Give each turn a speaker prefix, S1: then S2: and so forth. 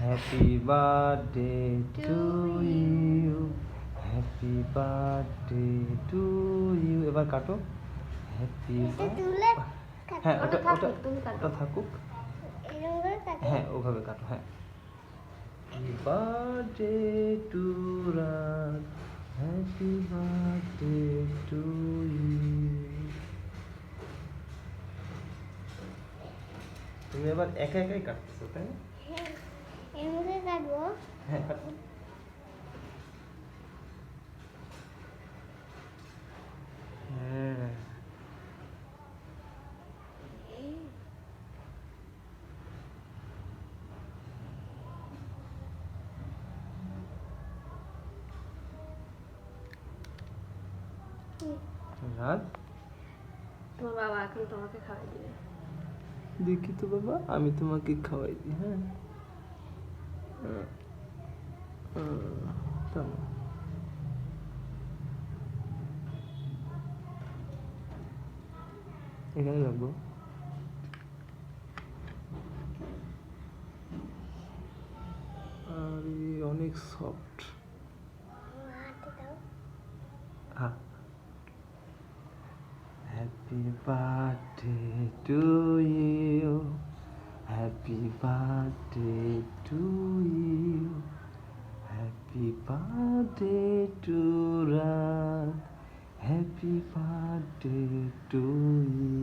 S1: Happy birthday to you happy birthday to you এবার কাটো। Happy হ্যাঁ
S2: ওটা
S1: ওটা ওটা
S2: থাকুক,
S1: হ্যাঁ ওভাবে কাটো হ্যাঁ। বার্থডে টু রাত তুমি এবার একা একাই কাটতেছো তাই না?
S3: হ্যাঁ এর মুখে কাটবো।
S1: হ্যাঁ হ্যাঁ।
S2: তোমার বাবা এখন তোমাকে খাওয়াই দিবে।
S1: দেখি তো বাবা, আমি তোমাকে খাওয়াই দিই হ্যাঁ? থামো। এখানে রাখব। আর, অনেক সফট হ্যাঁ। Happy birthday to you Happy birthday to you. Happy birthday to Ram. Happy birthday to you.